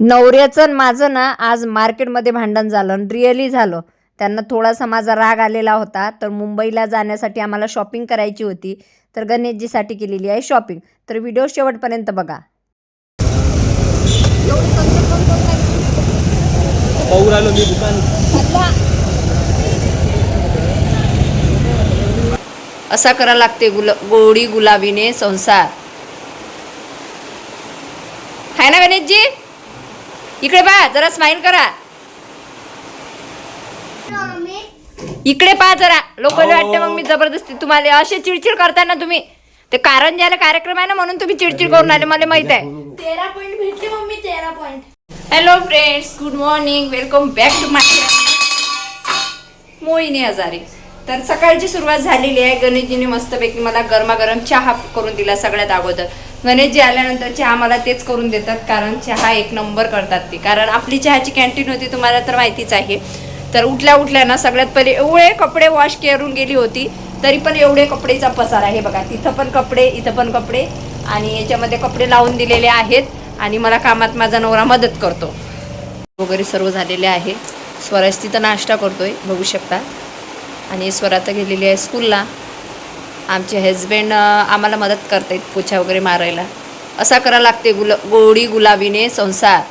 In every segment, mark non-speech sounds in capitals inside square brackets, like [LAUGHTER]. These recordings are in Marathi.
नवऱ्याचं आणि माझं ना आज मार्केटमध्ये भांडण झालं रिअली झालं. त्यांना थोडासा माझा राग आलेला होता. तर मुंबईला जाण्यासाठी आम्हाला शॉपिंग करायची होती. तर गणेशजीसाठी केलेली आहे शॉपिंग. तर व्हिडिओ शेवटपर्यंत बघा. असा करा लागते गुल गोडी गुलाबीने संसार. हाय ना गणेशजी? इकडे पहा जरा स्माईल करा. इकडे पहा जरा. लोकांना वाटते मग मी जबरदस्ती तुम्हाला असे चिडचिड करताय ना तुम्ही. ते कारण ज्याला कार्यक्रम आहे ना म्हणून तुम्ही चिडचिड करून आले मला माहीत आहे. तेरा पॉइंट भेटले मम्मी तेरा point hello friends good morning welcome back to my Mohini Hazare. तर सकाळची सुरुवात झालेली आहे. गणेशजीने मस्तपैकी मला गरमागरम चहा करून दिला सगळ्यात अगोदर. गणेशजी आल्यानंतर चहा मला तेच करून देतात कारण चहा एक नंबर करतात ते. कारण आपली चहाची कॅन्टीन होती तुम्हाला तर माहितीच आहे. तर उठल्या उठल्या ना सगळ्यात पहिले एवढे कपडे वॉश करून गेली होती तरी पण एवढे कपडेचा पसार आहे बघा. तिथं पण कपडे इथं पण कपडे आणि याच्यामध्ये कपडे लावून दिलेले आहेत आणि मला कामात माझा नवरा मदत करतो. वगैरे सर्व झालेले आहे. स्वराज तिथं नाश्ता करतोय बघू शकता. आणि स्वरा तर गेलेली आहे स्कूलला आमचे हजबंड आम्हाला मदत करतात पोछा वगैरे मारायला. असा करा लागते गुल गोडी गुलाबीने संसार.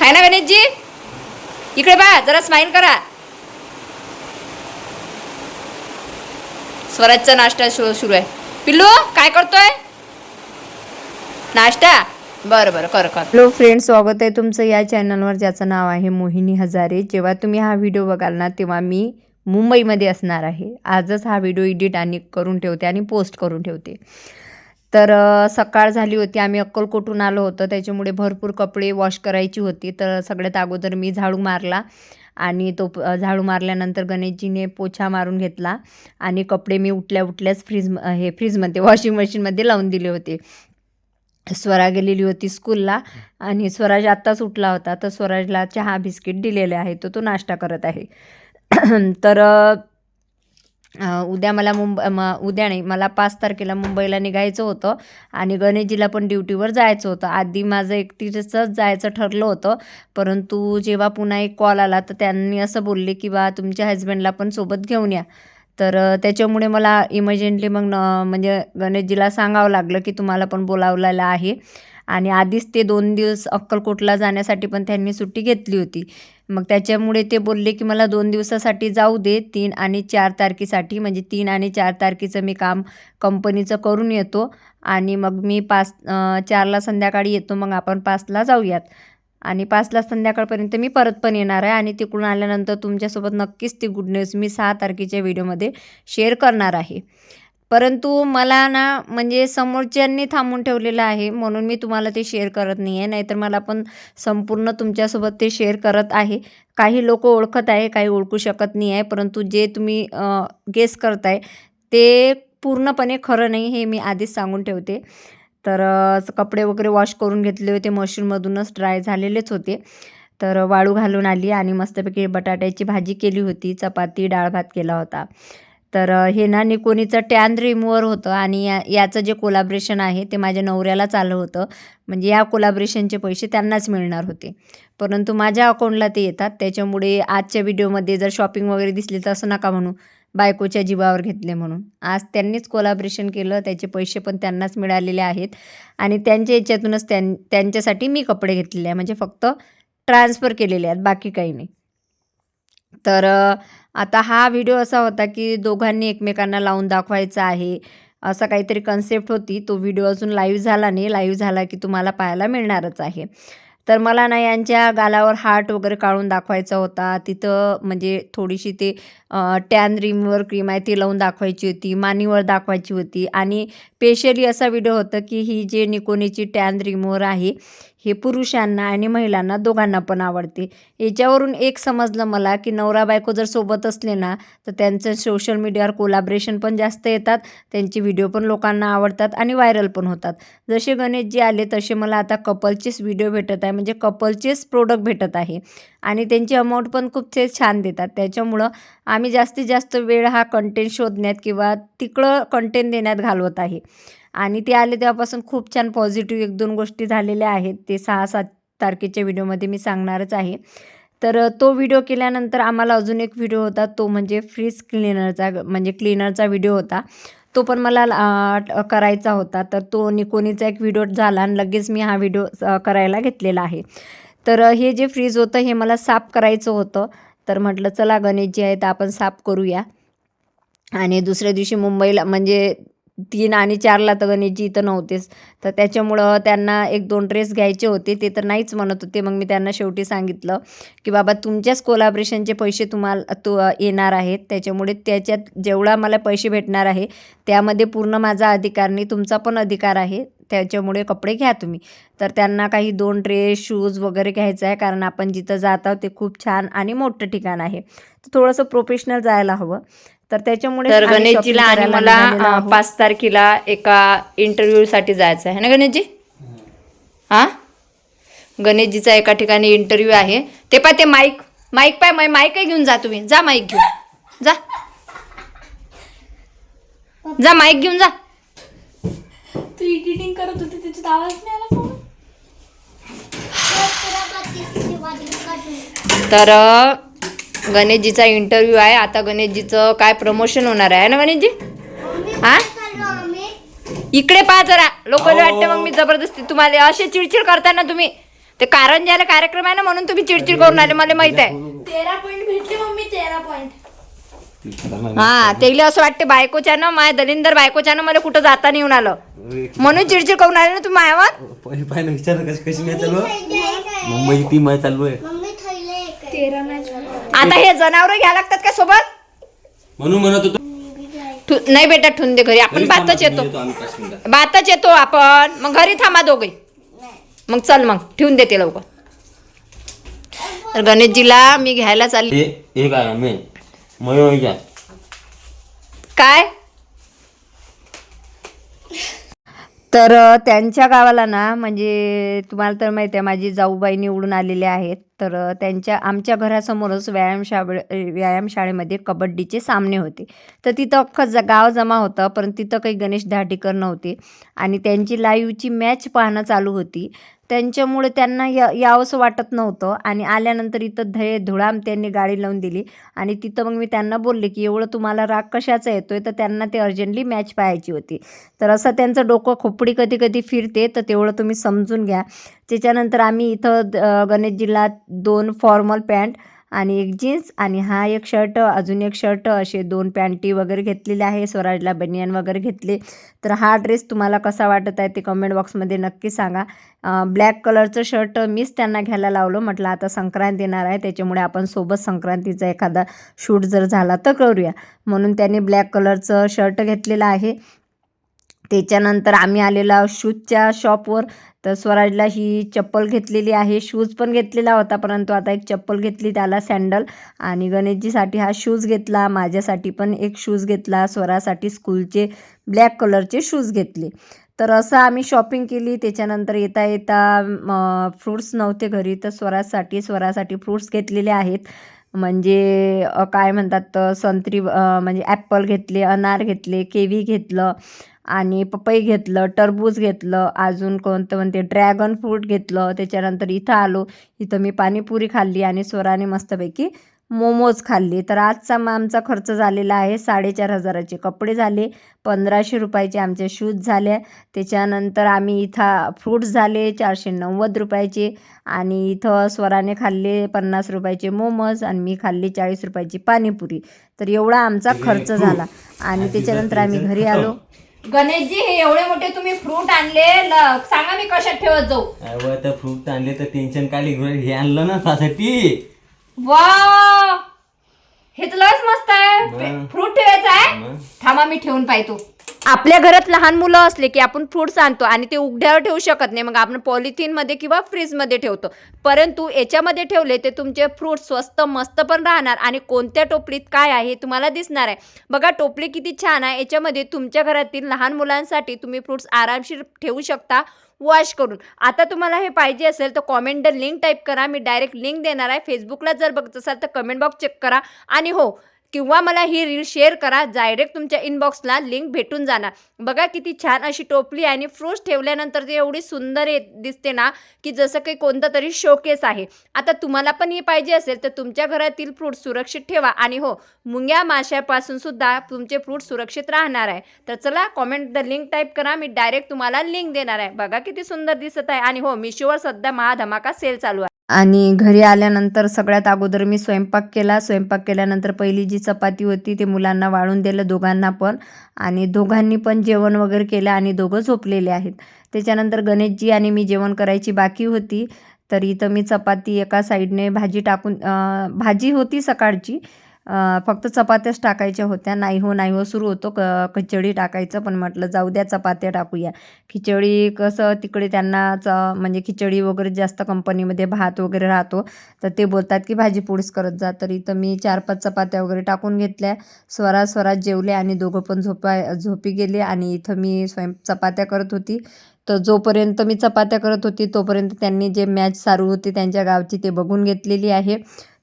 हाय ना गणेशजी? इकडे बा जरा स्माईल करा. स्वराजचा नाश्ता शो सुरू आहे. पिल्लू काय करतोय? नाश्ता? बरं बरं कर कर. हॅलो फ्रेंड स्वागत आहे तुमचं या चॅनलवर ज्याचं नाव आहे मोहिनी हजारे. जेव्हा तुम्ही हा व्हिडिओ बघाल ना तेव्हा मी मुंबईमध्ये असणार आहे. आजच हा व्हिडिओ एडिट आणि करून ठेवते आणि पोस्ट करून ठेवते. तर सकाळ झाली होती. आम्ही अक्कलकोटून आलो होतो. त्याच्यामुळे भरपूर कपडे वॉश करायची होती. तर सगळ्यात अगोदर मी झाडू मारला आणि तो झाडू मारल्यानंतर गणेशजीने पोछा मारून घेतला आणि कपडे मी उठल्या उठल्याच फ्रीज हे फ्रीजमध्ये वॉशिंग मशीनमध्ये लावून दिले होते. स्वरा गेलेली होती स्कूलला आणि स्वराज आत्ताच उठला होता. तर स्वराजला चहा बिस्किट दिलेले आहे. तो तो नाश्ता करत आहे. [CLEARS THROAT] तर उद्या मला मुंब म उद्या नाही मला पाच तारखेला मुंबईला निघायचं होतं आणि गणेशजीला पण ड्युटीवर जायचं होतं. आधी माझं एकटीचंच जायचं ठरलं होतं परंतु जेव्हा पुन्हा एक कॉल आला तर त्यांनी असं बोलले की बा तुमच्या हजबंडला पण सोबत घेऊन या. तर त्याच्यामुळे मला इमर्जंटली मग न म्हणजे गणेशजीला सांगावं लागलं की तुम्हाला पण बोलावलेलं आहे. आणि आधीच ते दोन दिवस अक्कलकोटला जाण्यासाठी पण त्यांनी सुट्टी घेतली होती. मग त्याच्यामुळे ते बोलले की मला दोन दिवसासाठी जाऊ दे तीन आणि चार तारखेसाठी. म्हणजे तीन आणि चार तारखेचं मी काम कंपनीचं करून येतो आणि मग मी पाच चारला संध्याकाळी येतो. मग आपण पाचला जाऊयात. आणि पाचला संध्याकाळपर्यंत मी परत पण येणार आहे आणि तिकडून आल्यानंतर तुमच्यासोबत नक्कीच ती गुड न्यूज मी सहा तारखेच्या व्हिडिओमध्ये शेअर करणार आहे. परंतु मला ना म्हणजे समोरच्यांनी थांबून ठेवलेलं आहे म्हणून मी तुम्हाला ते शेअर करत नाही आहे नाहीतर मला पण संपूर्ण तुमच्यासोबत ते शेअर करत आहे. काही लोक ओळखत आहे काही ओळखू शकत नाही आहे परंतु जे तुम्ही गेस करताय ते पूर्णपणे खरं नाही हे मी आधीच सांगून ठेवते. तर कपडे वगैरे वॉश करून घेतले होते मशीनमधूनच ड्राय झालेलेच होते. तर वाळू घालून आली आणि मस्तपैकी बटाट्याची भाजी केली होती चपाती डाळ भात केला होता. तर हे ना निकोनीचं टॅन रिमूवर होतं आणि या याचं जे कोलाब्रेशन आहे ते माझ्या नवऱ्याला चाललं होतं. म्हणजे या कोलाब्रेशनचे पैसे त्यांनाच मिळणार होते. परंतु माझ्या अकाउंटला ते येतात. त्याच्यामुळे आजच्या व्हिडिओमध्ये जर शॉपिंग वगैरे दिसली तर असं नका म्हणू. बायकोच्या जीवावर घेतले म्हणून. आज त्यांनीच कोलाब्रेशन केलं. त्याचे पैसे पण त्यांनाच मिळालेले आहेत. आणि त्यांच्या याच्यातूनच त्यां त्यांच्यासाठी मी कपडे घेतलेले आहे म्हणजे फक्त ट्रान्सफर केलेले आहेत. बाकी काही नाही. तर आता हा व्हिडिओ असा होता की दोघांनी एकमेकांना लावून दाखवायचा आहे असा काहीतरी कन्सेप्ट होती. तो व्हिडिओ अजून लाईव्ह झाला नाही. लाईव्ह झाला की तुम्हाला पाहायला मिळणारच आहे. तर मला ना यांच्या गालावर हार्ट वगैरे काढून दाखवायचा होता. तिथं म्हणजे थोडीशी ते टॅन रिमवर क्रीम आहे ती लावून दाखवायची होती. मानीवर दाखवायची होती. आणि स्पेशली असा व्हिडिओ होता की ही जे निकोनीची टॅन रिमवर आहे हे पुरुषांना आणि महिलांना दोघांना पण आवडते. याच्यावरून एक समजलं मला की नवरा बायको जर सोबत असले ना तर त्यांचं सोशल मीडियावर कोलाब्रेशन पण जास्त येतात त्यांचे व्हिडिओ पण लोकांना आवडतात आणि व्हायरल पण होतात. जसे गणेशजी आले तसे मला आता कपलचेच व्हिडिओ भेटत आहे म्हणजे कपलचेच प्रोडक्ट भेटत आहे. आणि त्यांची अमाऊंट पण खूप ते छान देतात. त्याच्यामुळं आम्ही जास्तीत जास्त वेळ हा कंटेंट शोधण्यात किंवा तिकडं कंटेंट देण्यात घालवत आहे. आणि ते आले तेव्हापासून खूप छान पॉझिटिव्ह एक दोन गोष्टी झालेल्या आहेत. ते सहा सात तारखेच्या व्हिडिओमध्ये मी सांगणारच आहे. तर तो व्हिडिओ केल्यानंतर आम्हाला अजून एक व्हिडिओ होता. तो म्हणजे फ्रीज क्लिनरचा म्हणजे क्लिनरचा व्हिडिओ होता. तो पण मला करायचा होता. तर तो निकोनीचा एक व्हिडिओ झाला आणि लगेच मी हा व्हिडिओ करायला घेतलेला आहे. तर हे जे फ्रीज होतं हे मला साफ करायचं होतं. तर म्हटलं चला गणेश जी आहे तर आपण साफ करूया. आणि दुसऱ्या दिवशी मुंबईला म्हणजे तीन आणि चारला तर गणेशजी इथं नव्हतेच. तर त्याच्यामुळं त्यांना एक दोन ड्रेस घ्यायचे होते ते तर नाहीच म्हणत होते. मग मी त्यांना शेवटी सांगितलं की बाबा तुमच्याच कोलाब्रेशनचे पैसे तुम्हाला तू येणार आहेत. त्याच्यामुळे त्याच्यात जेवढा मला पैसे भेटणार आहे त्यामध्ये पूर्ण माझा अधिकार नाही तुमचा पण अधिकार आहे. त्याच्यामुळे कपडे घ्या तुम्ही. तर त्यांना काही दोन ड्रेस शूज वगैरे घ्यायचं आहे कारण आपण जिथं जात आहोत ते खूप छान आणि मोठं ठिकाण आहे. तर थोडंसं प्रोफेशनल जायला हवं. तर त्याच्यामुळे तर गणेशजीला आणि मला पाच तारखेला एका इंटरव्ह्यूसाठी जायचं आहे ना गणेशजी? हा? गणेशजीचा एका ठिकाणी इंटरव्ह्यू आहे. ते पाय ते माईक. माईक पाय माय माईकही घेऊन जा तुम्ही. जा माईक घेऊन. जा. जा माईक घेऊन जा. तू एडिटिंग करत होती त्याच्यात आवाज नाही आला फोन तर गणेशजीचा इंटरव्ह्यू आहे. आता गणेशजीचं काय प्रमोशन होणार आहे ना गणेशजी? हा? इकडे पहा जरा. लोकांना वाटते मग मी जबरदस्ती तुम्हाला. असे चिडचिड करताना तुम्ही. ते कारण ज्याला कार्यक्रम आहे ना म्हणून तुम्ही चिडचिड करून आले मला माहीत आहे. तेरा पॉईंट भेटले मम्मी तेरा पॉईंट हा तेले असं वाटते बायकोच्या ना माझ्या दलिंदर बायकोच्या ना मला कुठं जाता नाही येऊन आलं. म्हणून चिडचिड करून आले ना तुम्ही मायावर? पहिले विचार कशी कशी नाही चालू? मुंबई ती माय चालू आहे. तेरा झालं. आता हे जनावर घ्या लागतात का सोबत? म्हणून म्हणत होतो. ठु- नाही बेटा ठेवून दे घरी. आपण घरी थांबा, बातच येतो तुम्ही येतो. आम्ही पाच मिनिटात. बातच येतो आपण. मग घरी थांबा दोघे. मग चल मग ठेवून देते लवकर. तर गणेशजीला मी घ्यायला चालली. हे मी काय? तर त्यांच्या गावाला ना म्हणजे तुम्हाला तर माहिती आहे माझी जाऊबाई निवडून आलेले आहेत. तर त्यांच्या आमच्या घरासमोरच व्यायामशा व्यायामशाळेमध्ये कबड्डीचे सामने होते. तर तिथं अख्खं ज गाव जमा होतं परंतु तिथं काही गणेश धाटीकर नव्हते. आणि त्यांची लाईव्हची मॅच पाहणं चालू होती. त्यांच्यामुळे त्यांना या यावंसं वाटत नव्हतं. आणि आल्यानंतर इथं धे धुळाम त्यांनी गाडी लावून दिली. आणि तिथं मग मी त्यांना बोलले की एवढं तुम्हाला राग कशाचा येतो आहे तर त्यांना ते अर्जंटली मॅच पाहायची होती. तर असं त्यांचं डोकं खोपडी कधी कधी फिरते तर तेवढं तुम्ही समजून घ्या. त्याच्यानंतर आम्ही इथं द- अ, दोन फॉर्मल पॅन्ट आणि एक जीन्स आणि हा एक शर्ट अजून एक शर्ट असे दोन पॅन्टी वगैरे घेतलेले आहे. स्वराजला बनियन वगैरे घेतले. तर हा ड्रेस तुम्हाला कसा वाटत आहे ते कमेंट बॉक्समध्ये नक्की सांगा. ब्लॅक कलरचं शर्ट मीच त्यांना घ्यायला लावलं. म्हटलं आता संक्रांत येणार आहे. त्याच्यामुळे आपण सोबत संक्रांतीचा एखादा शूट जर झाला तर करूया. म्हणून त्यांनी ब्लॅक कलरचं शर्ट घेतलेलं आहे. त्याच्यानंतर आम्ही आलेला शूजच्या शॉपवर तर स्वराजला ही चप्पल घेतलेली आहे. शूज पण घेतलेला होता परंतु आता एक चप्पल घेतली त्याला सँडल आणि गणेशजीसाठी हा शूज घेतला माझ्यासाठी पण एक शूज घेतला स्वरासाठी स्कूलचे ब्लॅक कलरचे शूज घेतले. तर असं आम्ही शॉपिंग केली. त्याच्यानंतर येता येता फ्रूट्स नव्हते घरी तर स्वरासाठी स्वरासाठी फ्रूट्स घेतलेले आहेत. म्हणजे काय म्हणतात संत्री म्हणजे ॲप्पल घेतले अनार घेतले केवी घेतलं आणि पपई घेतलं टरबूज घेतलं अजून कोणतं म्हणते ड्रॅगन फ्रूट घेतलं. त्याच्यानंतर इथं आलो. इथं मी पाणीपुरी खाल्ली आणि स्वराने मस्तपैकी मोमोज खाल्ली. तर आजचा मग आमचा खर्च झालेला आहे साडेचार हजाराचे. कपडे झाले पंधराशे रुपयाचे आमचे शूज झाले. त्याच्यानंतर आम्ही इथं फ्रूट्स झाले चारशे नव्वद रुपयाचे. आणि इथं स्वराने खाल्ले पन्नास रुपयाचे मोमोज आणि मी खाल्ली चाळीस रुपयाची पाणीपुरी. तर एवढा आमचा खर्च झाला. आणि त्याच्यानंतर आम्ही घरी आलो. गणेशजी हे एवढे मोठे तुम्ही फ्रूट आणले ल- सांगा मी कशात ठेवत जाऊ. अरे तर फ्रूट आणले तर टेन्शन काय लिहिलं हे आणलं ना त्यासाठी वा हे तर लयच मस्त आहे. फ्रूट ठेवायचा आहे. मग. थांबा मी ठेवून पाहतो. आपल्या घरात लहान मुलं असले की आपण फ्रुट्स आणतो आणि ते उघड्यावर ठेवू शकत नाही. मग आपण पॉलिथिनमध्ये किंवा फ्रीजमध्ये ठेवतो. परंतु याच्यामध्ये ठेवले ते तुमचे फ्रूट स्वस्त मस्त पण राहणार आणि कोणत्या टोपलीत काय आहे हे तुम्हाला दिसणार आहे. बघा टोपली किती छान आहे. याच्यामध्ये तुमच्या घरातील लहान मुलांसाठी तुम्ही फ्रूट्स आरामशीर ठेवू शकता वॉश करून. आता तुम्हाला हे पाहिजे असेल तर कॉमेंट लिंक टाईप करा. मी डायरेक्ट लिंक देणार आहे. फेसबुकला जर बघत असाल तर कमेंट बॉक्स चेक करा. आणि हो किंवा मला ही रील शेअर करा. डायरेक्ट तुमच्या इनबॉक्सला लिंक भेटून जाणार. बघा किती छान अशी टोपली आणि फ्रूट्स ठेवल्यानंतर ते एवढी सुंदर येत दिसते ना की जसं काही कोणतं तरी शोकेस आहे. आता तुम्हाला पण ही पाहिजे असेल तर तुमच्या घरातील फ्रूट सुरक्षित ठेवा. आणि हो मुंग्या माशापासून सुद्धा तुमचे फ्रूट सुरक्षित राहणार आहे. तर चला कॉमेंट द लिंक टाईप करा. मी डायरेक्ट तुम्हाला लिंक देणार आहे. बघा किती सुंदर दिसत आहे. आणि हो मिशोवर सध्या महाधमाका सेल चालू आहे. आणि घरी आल्यानंतर सगळ्यात अगोदर मी स्वयंपाक केला. स्वयंपाक केल्यानंतर पहिली जी चपाती होती ते मुलांना वाळून दिलं दोघांना पण. आणि दोघांनी पण जेवण वगैरे केलं आणि दोघं झोपलेले आहेत. त्याच्यानंतर गणेशजी आणि मी जेवण करायची बाकी होती. तर इथं मी चपाती एका साईडने भाजी टाकून भाजी होती सकाळची. फक्त चपात्याच टाकायच्या होत्या. नाही हो नाही हो सुरू होतो क खिचडी टाकायचं. पण म्हटलं जाऊ द्या चपात्या टाकूया. खिचडी कसं तिकडे त्यांना च म्हणजे खिचडी वगैरे जास्त कंपनीमध्ये भात वगैरे राहतो. तर ते बोलतात की भाजी पोळीच करत जा. तर इथं मी चार पाच चपात्या वगैरे टाकून घेतल्या. स्वरात स्वरात जेवले आणि दोघं पण झोपाय झोपी गेले आणि इथं मी स्वयं चपात्या करत होती. तर जोपर्यंत मी चपात्या करत होती तोपर्यंत त्यांनी जे मॅच चालू होती त्यांच्या गावची ते बघून घेतलेली आहे.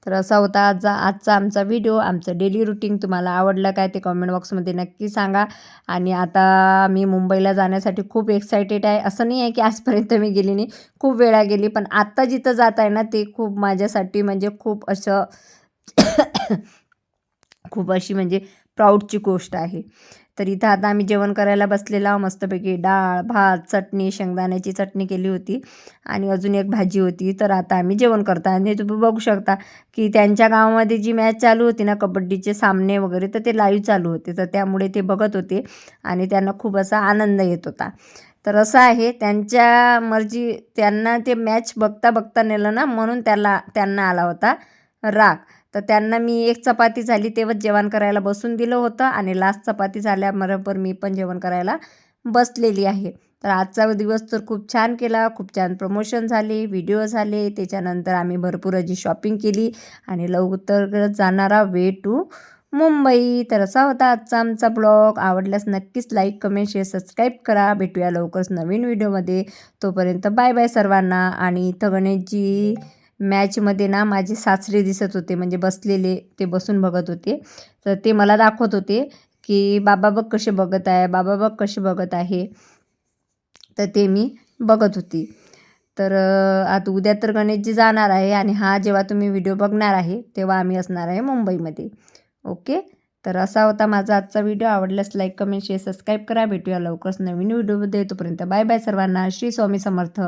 तर असा होता आजचा आजचा आमचा व्हिडिओ आमचं डेली रुटीन तुम्हाला आवडलं काय ते कॉमेंट बॉक्समध्ये नक्की सांगा. आणि आता मी मुंबईला जाण्यासाठी खूप एक्सायटेड आहे. असं नाही आहे की आजपर्यंत मी गेली नाही. खूप वेळा गेली पण आत्ता जिथं जात आहे ना ते खूप माझ्यासाठी म्हणजे खूप असं [COUGHS] खूप अशी म्हणजे प्राऊडची गोष्ट आहे. तर इथं आता आम्ही जेवण करायला बसलेला मस्तपैकी. डाळ भात चटणी शेंगदाण्याची चटणी केली होती आणि अजून एक भाजी होती. तर आता आम्ही जेवण करता आणि तुम्ही बघू शकता की त्यांच्या गावामध्ये जी मॅच चालू होती ना कबड्डीचे सामने वगैरे तर ते लाईव्ह चालू होते. तर त्यामुळे ते बघत होते आणि त्यांना खूप असा आनंद येत होता. तर असं आहे त्यांच्या मर्जी त्यांना ते मॅच बघता बघता नेलं ना म्हणून त्याला त्यांना आला होता राग. तर त्यांना मी एक चपाती झाली तेव्हाच जेवण करायला बसून दिलं होतं आणि लास्ट चपाती झाल्याबरोबर मी पण जेवण करायला बसलेली आहे. तर आजचा दिवस तर खूप छान केला खूप छान प्रमोशन झाले व्हिडिओ झाले त्याच्यानंतर आम्ही भरपूर अशी शॉपिंग केली आणि लवकरच जाणारा वे टू मुंबई. तर असा होता आजचा आमचा ब्लॉग आवडल्यास नक्कीच लाईक कमेंट शेअर सबस्क्राईब करा. भेटूया लवकरच नवीन व्हिडिओमध्ये तोपर्यंत बाय बाय सर्वांना आणि इथं गणेशजी मॅचमध्ये ना माझे सासरे दिसत होते म्हणजे बसलेले ते बसून बघत होते. तर ते मला दाखवत होते की बाबा बघ कसे बघत आहे बाबा बघ कसे बघत आहे. तर ते मी बघत होती. तर आता उद्या तर गणेशजी जाणार आहे आणि हा जेव्हा तुम्ही व्हिडिओ बघणार आहे तेव्हा आम्ही असणार आहे मुंबईमध्ये. ओके? तर असा होता माझा आजचा व्हिडिओ. आवडल्यास लाईक कमेंट शेअर सबस्क्राईब करा. भेटूया लवकरच नवीन व्हिडिओमध्ये. तोपर्यंत बाय बाय सर्वांना. श्री स्वामी समर्थ.